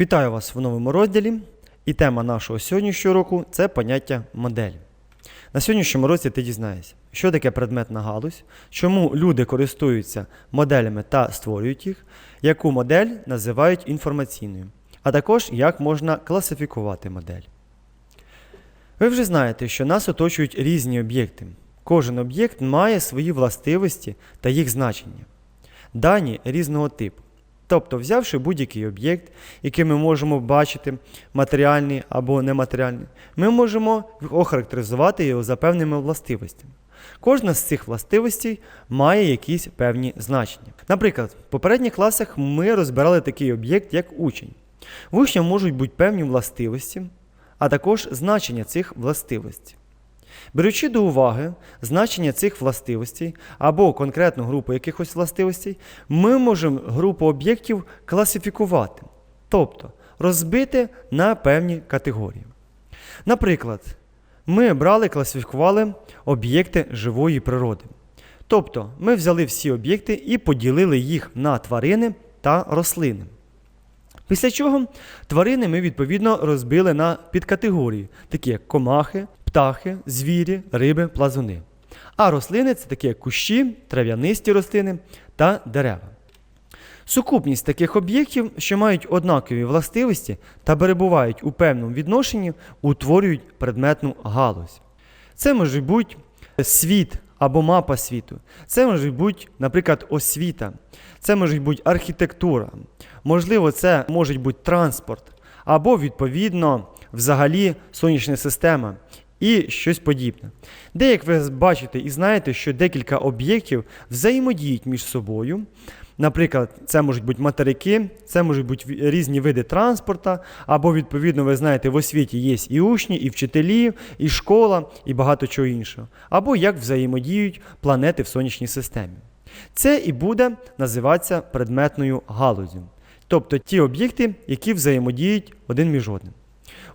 Вітаю вас в новому розділі. І тема нашого сьогоднішнього року це поняття модель. На сьогоднішньому році ти дізнаєшся, що таке предметна галузь, чому люди користуються моделями та створюють їх, яку модель називають інформаційною, а також як можна класифікувати модель. Ви вже знаєте, що нас оточують різні об'єкти. Кожен об'єкт має свої властивості та їх значення. Дані різного типу. Тобто, взявши будь-який об'єкт, який ми можемо бачити, матеріальний або нематеріальний, ми можемо охарактеризувати його за певними властивостями. Кожна з цих властивостей має якісь певні значення. Наприклад, в попередніх класах ми розбирали такий об'єкт, як учень. В учня можуть бути певні властивості, а також значення цих властивостей. Беручи до уваги значення цих властивостей або конкретну групу якихось властивостей, ми можемо групу об'єктів класифікувати, тобто розбити на певні категорії. Наприклад, ми брали класифікували об'єкти живої природи. Тобто ми взяли всі об'єкти і поділили їх на тварини та рослини. Після чого тварини ми відповідно розбили на підкатегорії, такі як комахи, птахи, звірі, риби, плазуни. А рослини це такі кущі, трав'янисті рослини та дерева. Сукупність таких об'єктів, що мають однакові властивості та перебувають у певному відношенні, утворюють предметну галузь. Це може бути світ або мапа світу. Це може бути, наприклад, освіта, це може бути архітектура, можливо, це може бути транспорт, або, відповідно, взагалі сонячна система і щось подібне. Де, як ви бачите і знаєте, що декілька об'єктів взаємодіють між собою. Наприклад, це можуть бути материки, це можуть бути різні види транспорта, або, відповідно, ви знаєте, в освіті є і учні, і вчителі, і школа, і багато чого іншого. Або як взаємодіють планети в сонячній системі. Це і буде називатися предметною галузю. Тобто ті об'єкти, які взаємодіють один між одним.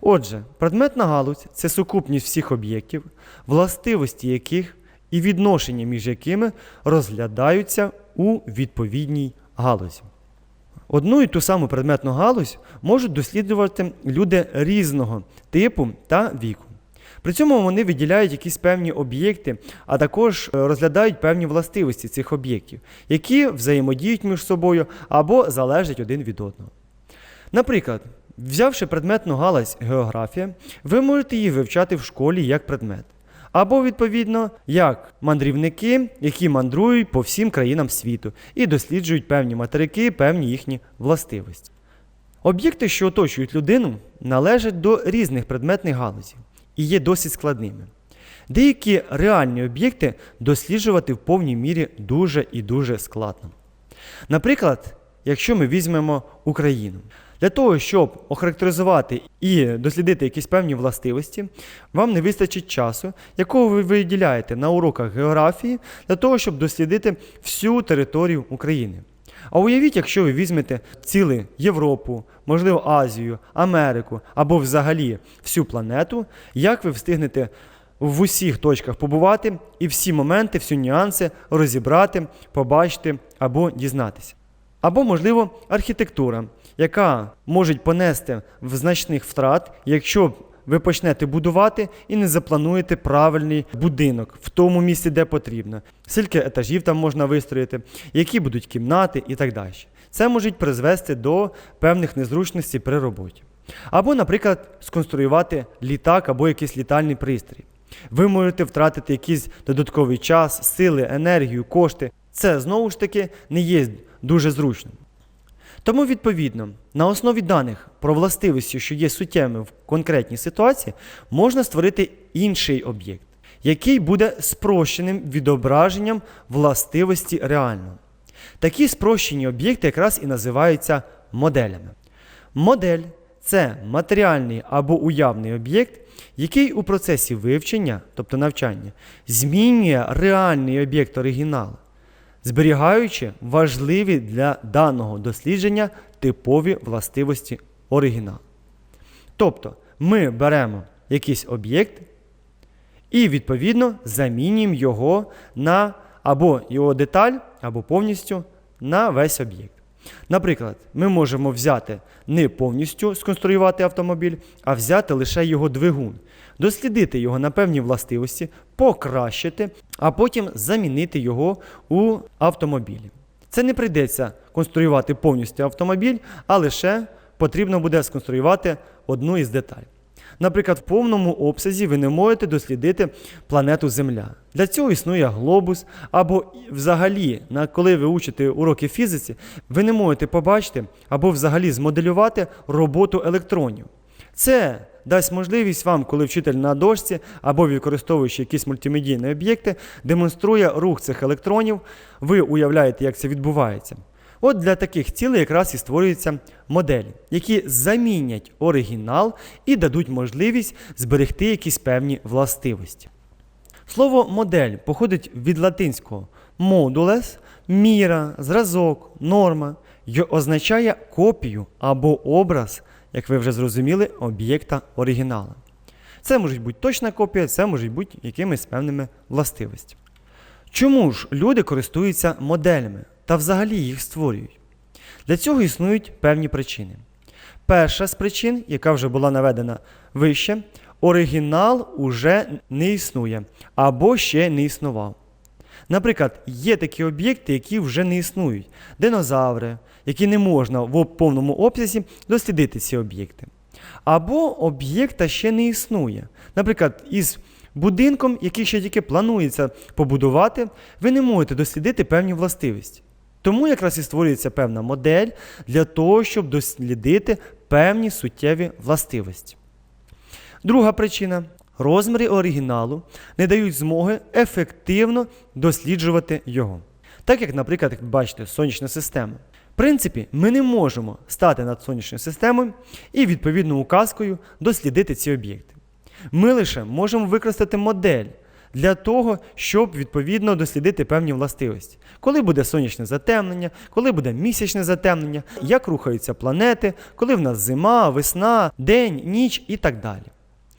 Отже, предметна галузь це сукупність всіх об'єктів, властивості яких і відношення між якими розглядаються у відповідній галузі. Одну і ту саму предметну галузь можуть досліджувати люди різного типу та віку. При цьому вони виділяють якісь певні об'єкти, а також е, розглядають певні властивості цих об'єктів, які взаємодіють між собою або залежать один від одного. Наприклад, взявши предметну галузь географія, ви можете її вивчати в школі як предмет. Або, відповідно, як мандрівники, які мандрують по всім країнам світу і досліджують певні материки, певні їхні властивості. Об'єкти, що оточують людину, належать до різних предметних галузів і є досить складними. Деякі реальні об'єкти досліджувати в повній мірі дуже і дуже складно. Наприклад, якщо ми візьмемо Україну, для того, щоб охарактеризувати і дослідити якісь певні властивості, вам не вистачить часу, якого ви виділяєте на уроках географії, для того, щоб дослідити всю територію України. А уявіть, якщо ви візьмете цілу Європу, можливо, Азію, Америку або взагалі всю планету, як ви встигнете в усіх точках побувати і всі моменти, всі нюанси розібрати, побачити або дізнатися. Або, можливо, архітектура, яка може понести в значних втрат, якщо ви почнете будувати і не заплануєте правильний будинок в тому місці, де потрібно. Скільки етажів там можна вистроїти, які будуть кімнати і так далі. Це може призвести до певних незручностей при роботі. Або, наприклад, сконструювати літак або якийсь літальний пристрій. Ви можете втратити якийсь додатковий час, сили, енергію, кошти. Це знову ж таки не є дуже зручним. Тому, відповідно, на основі даних про властивості, що є суттєвими в конкретній ситуації, можна створити інший об'єкт, який буде спрощеним відображенням властивості реального. Такі спрощені об'єкти якраз і називаються моделями. Модель це матеріальний або уявний об'єкт, який у процесі вивчення, тобто навчання, змінює реальний об'єкт оригіналу зберігаючи важливі для даного дослідження типові властивості оригіналу. Тобто ми беремо якийсь об'єкт і, відповідно, замінюємо його на або його деталь, або повністю на весь об'єкт. Наприклад, ми можемо взяти не повністю сконструювати автомобіль, а взяти лише його двигун, дослідити його на певні властивості, покращити, а потім замінити його у автомобілі. Це не прийдеться конструювати повністю автомобіль, а лише потрібно буде сконструювати одну із деталей. Наприклад, в повному обсязі ви не можете дослідити планету Земля. Для цього існує глобус, або взагалі, коли ви учите уроки фізиці, ви не можете побачити або взагалі змоделювати роботу електронів. Це дасть можливість вам, коли вчитель на дошці або використовуючи якісь мультимедійні об'єкти, демонструє рух цих електронів, ви уявляєте, як це відбувається. От для таких цілей якраз і створюються моделі, які замінять оригінал і дадуть можливість зберегти якісь певні властивості. Слово модель походить від латинського modules, міра, зразок, норма й означає копію або образ, як ви вже зрозуміли, об'єкта оригіналу. Це може бути точна копія, це може бути якимись певними властивостями. Чому ж люди користуються моделями та взагалі їх створюють? Для цього існують певні причини. Перша з причин, яка вже була наведена вище, оригінал уже не існує або ще не існував. Наприклад, є такі об'єкти, які вже не існують, динозаври, які не можна в повному обсязі дослідити ці об'єкти. Або об'єкта ще не існує. Наприклад, із будинком, який ще тільки планується побудувати, ви не можете дослідити певні властивості. Тому якраз і створюється певна модель для того, щоб дослідити певні суттєві властивості. Друга причина розміри оригіналу не дають змоги ефективно досліджувати його. Так як, наприклад, як бачите, сонячна система. В принципі, ми не можемо стати над сонячною системою і відповідно указкою дослідити ці об'єкти. Ми лише можемо використати модель для того, щоб відповідно дослідити певні властивості. Коли буде сонячне затемнення, коли буде місячне затемнення, як рухаються планети, коли в нас зима, весна, день, ніч і так далі.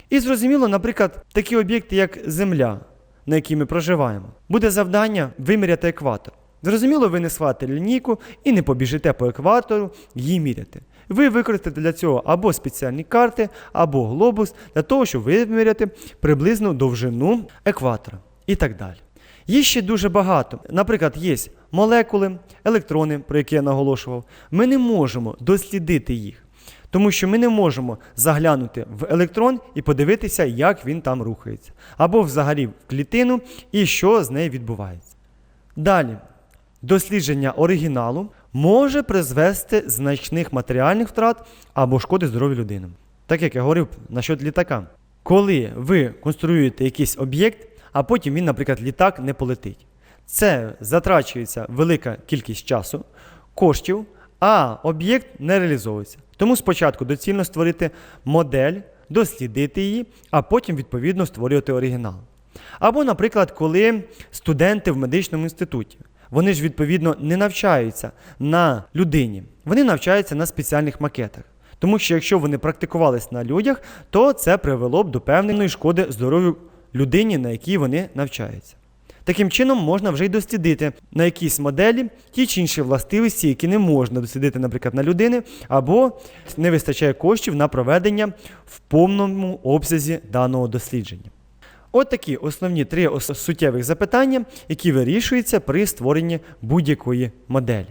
І зрозуміло, наприклад, такі об'єкти, як Земля, на якій ми проживаємо, буде завдання виміряти екватор. Зрозуміло, ви не схватите лінійку і не побіжите по екватору її міряти. Ви використаєте для цього або спеціальні карти, або глобус для того, щоб виміряти приблизну довжину екватора і так далі. Їх ще дуже багато. Наприклад, є молекули, електрони, про які я наголошував. Ми не можемо дослідити їх, тому що ми не можемо заглянути в електрон і подивитися, як він там рухається, або взагалі в клітину і що з нею відбувається. Далі, дослідження оригіналу може призвести значних матеріальних втрат або шкоди здоров'ю людини. Так як я говорив насчет літака. Коли ви конструюєте якийсь об'єкт, а потім він, наприклад, літак не полетить. Це затрачується велика кількість часу, коштів, а об'єкт не реалізовується. Тому спочатку доцільно створити модель, дослідити її, а потім відповідно створювати оригінал. Або, наприклад, коли студенти в медичному інституті. Вони ж відповідно не навчаються на людині, вони навчаються на спеціальних макетах. Тому що якщо вони практикувались на людях, то це привело б до певної шкоди здоров'ю людині, на якій вони навчаються. Таким чином, можна вже й дослідити на якійсь моделі ті чи інші властивості, які не можна дослідити, наприклад, на людини, або не вистачає коштів на проведення в повному обсязі даного дослідження. От такі основні три суттєвих запитання, які вирішуються при створенні будь-якої моделі.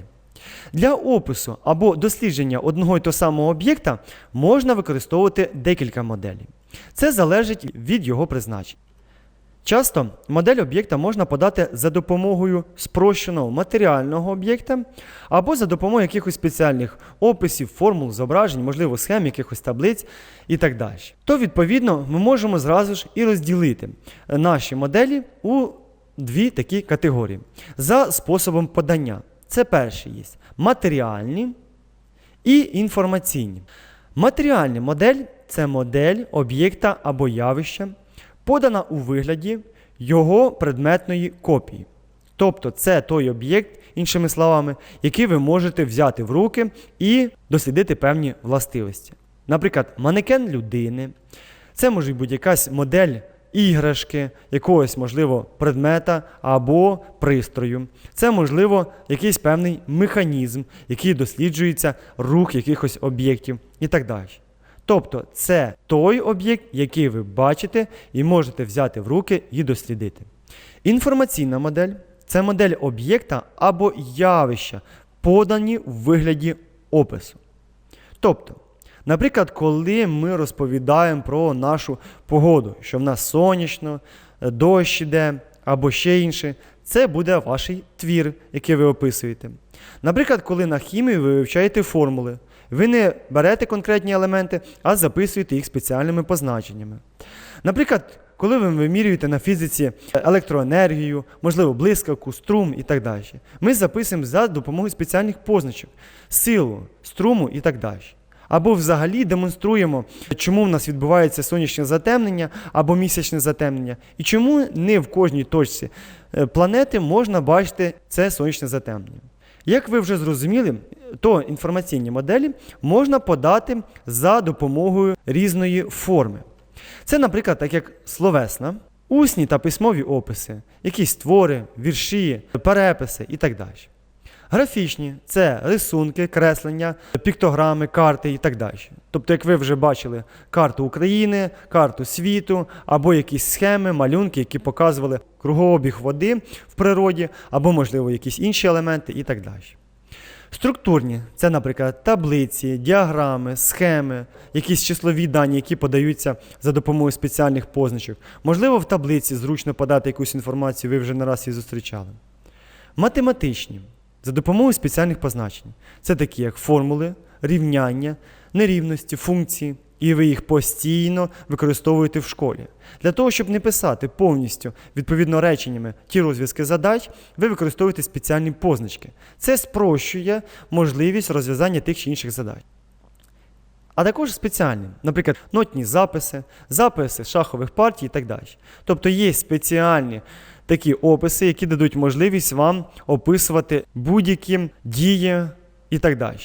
Для опису або дослідження одного і того самого об'єкта можна використовувати декілька моделей. Це залежить від його призначення. Часто модель об'єкта можна подати за допомогою спрощеного матеріального об'єкта або за допомогою якихось спеціальних описів, формул, зображень, можливо, схем, якихось таблиць і так далі. То, відповідно, ми можемо зразу ж і розділити наші моделі у дві такі категорії за способом подання. Це перші є матеріальні і інформаційні. Матеріальна модель це модель об'єкта або явища, подана у вигляді його предметної копії. Тобто це той об'єкт, іншими словами, який ви можете взяти в руки і дослідити певні властивості. Наприклад, манекен людини, це може бути якась модель іграшки, якогось, можливо, предмета або пристрою. Це, можливо, якийсь певний механізм, який досліджується рух якихось об'єктів і так далі. Тобто, це той об'єкт, який ви бачите і можете взяти в руки і дослідити. Інформаційна модель це модель об'єкта або явища, подані в вигляді опису. Тобто, наприклад, коли ми розповідаємо про нашу погоду, що в нас сонячно, дощ іде або ще інше, це буде ваш твір, який ви описуєте. Наприклад, коли на хімії ви вивчаєте формули, ви не берете конкретні елементи, а записуєте їх спеціальними позначеннями. Наприклад, коли ви вимірюєте на фізиці електроенергію, можливо, блискавку, струм і так далі, ми записуємо за допомогою спеціальних позначок, силу, струму і так далі. Або взагалі демонструємо, чому в нас відбувається сонячне затемнення або місячне затемнення, і чому не в кожній точці е, планети можна бачити це сонячне затемнення. Як ви вже зрозуміли, то інформаційні моделі можна подати за допомогою різної форми. Це, наприклад, так як словесна, усні та письмові описи, якісь твори, вірші, переписи і так далі. Графічні це рисунки, креслення, піктограми, карти і так далі. Тобто, як ви вже бачили, карту України, карту світу, або якісь схеми, малюнки, які показували кругообіг води в природі, або, можливо, якісь інші елементи і так далі. Структурні це, наприклад, таблиці, діаграми, схеми, якісь числові дані, які подаються за допомогою спеціальних позначок. Можливо, в таблиці зручно подати якусь інформацію, ви вже не раз її зустрічали. Математичні за допомогою спеціальних позначень. Це такі, як формули, рівняння, нерівності, функції, і ви їх постійно використовуєте в школі. Для того, щоб не писати повністю відповідно реченнями ті розв'язки задач, ви використовуєте спеціальні позначки. Це спрощує можливість розв'язання тих чи інших задач. А також спеціальні, наприклад, нотні записи, записи шахових партій і так далі. Тобто є спеціальні такі описи, які дадуть можливість вам описувати будь-які дії і так далі.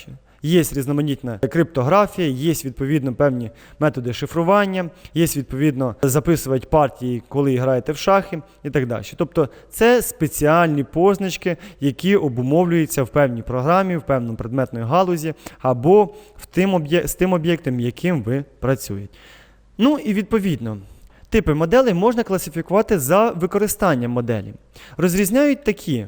Є різноманітна криптографія, є відповідно певні методи шифрування, є відповідно записувати партії, коли граєте в шахи і так далі. Тобто це спеціальні позначки, які обумовлюються в певній програмі, в певному предметної галузі або в тим з тим об'єктом, яким ви працюєте. Ну і відповідно. Типи моделей можна класифікувати за використанням моделі. Розрізняють такі: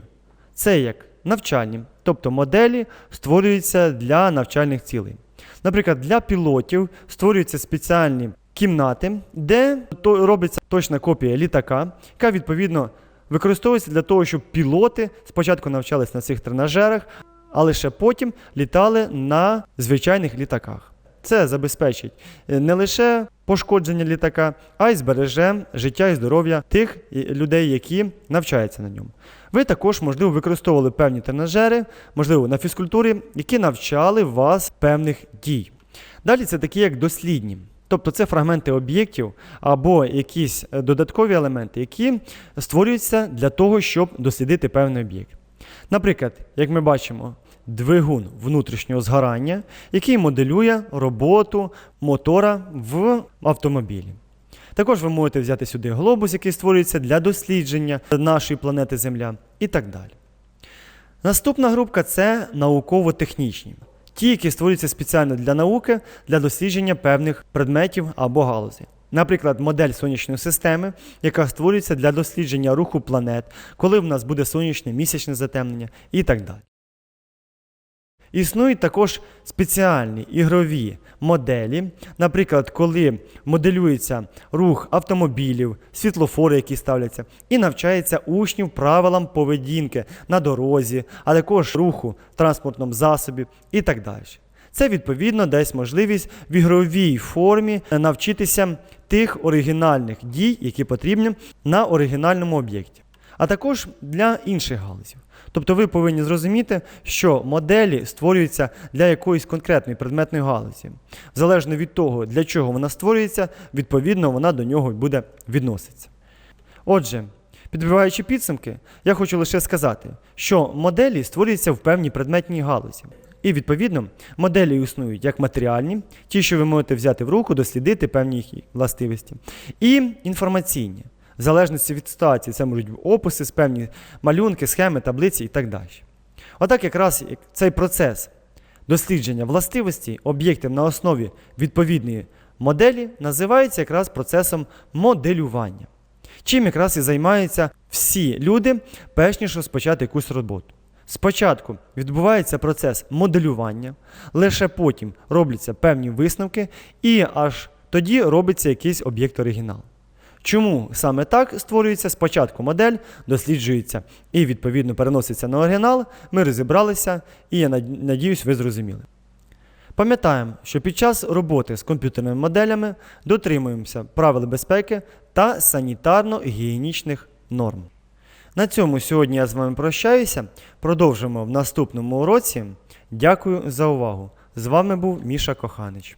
це як навчальні, тобто моделі створюються для навчальних цілей. Наприклад, для пілотів створюються спеціальні кімнати, де робиться точна копія літака, яка відповідно використовується для того, щоб пілоти спочатку навчались на цих тренажерах, а лише потім літали на звичайних літаках. Це забезпечить е, не лише пошкодження літака, а й збереже життя і здоров'я тих людей, які навчаються на ньому. Ви також, можливо, використовували певні тренажери, можливо, на фізкультурі, які навчали вас певних дій. Далі це такі, як дослідні. Тобто це фрагменти об'єктів або якісь е, додаткові елементи, які створюються для того, щоб дослідити певний об'єкт. Наприклад, як ми бачимо, двигун внутрішнього згорання, який моделює роботу мотора в автомобілі. Також ви можете взяти сюди глобус, який створюється для дослідження нашої планети Земля, і так далі. Наступна групка це науково-технічні. Ті, які створюються спеціально для науки, для дослідження певних предметів або галузей. Наприклад, модель сонячної системи, яка створюється для дослідження руху планет, коли в нас буде сонячне місячне затемнення і так далі. Існують також спеціальні ігрові моделі, наприклад, коли моделюється рух автомобілів, світлофори, які ставляться, і навчається учнів правилам поведінки на дорозі, а також руху в транспортному засобі і так далі. Це відповідно дасть можливість в ігровій формі навчитися тих оригінальних дій, які потрібні на оригінальному об'єкті, а також для інших галузів. Тобто ви повинні зрозуміти, що моделі створюються для якоїсь конкретної предметної галузі. Залежно від того, для чого вона створюється, відповідно вона до нього буде відноситися. Отже, підбиваючи підсумки, я хочу лише сказати, що моделі створюються в певній предметній галузі. І відповідно моделі існують як матеріальні, ті, що ви можете взяти в руку, дослідити певні їх властивості, і інформаційні. В залежності від ситуації, це можуть бути описи, певні малюнки, схеми, таблиці і так далі. Отак, якраз цей процес дослідження властивостей об'єктів на основі відповідної моделі називається якраз процесом моделювання. Чим якраз і займаються всі люди, перш ніж розпочати якусь роботу. Спочатку відбувається процес моделювання, лише потім робляться певні висновки, і аж тоді робиться якийсь об'єкт оригінал. Чому саме так створюється спочатку модель, досліджується і відповідно переноситься на оригінал, ми розібралися, і я над- надіюсь, ви зрозуміли. Пам'ятаємо, що під час роботи з комп'ютерними моделями дотримуємося правил безпеки та санітарно-гігієнічних норм. На цьому сьогодні я з вами прощаюся. Продовжимо в наступному уроці. Дякую за увагу. З вами був Міша Коханич.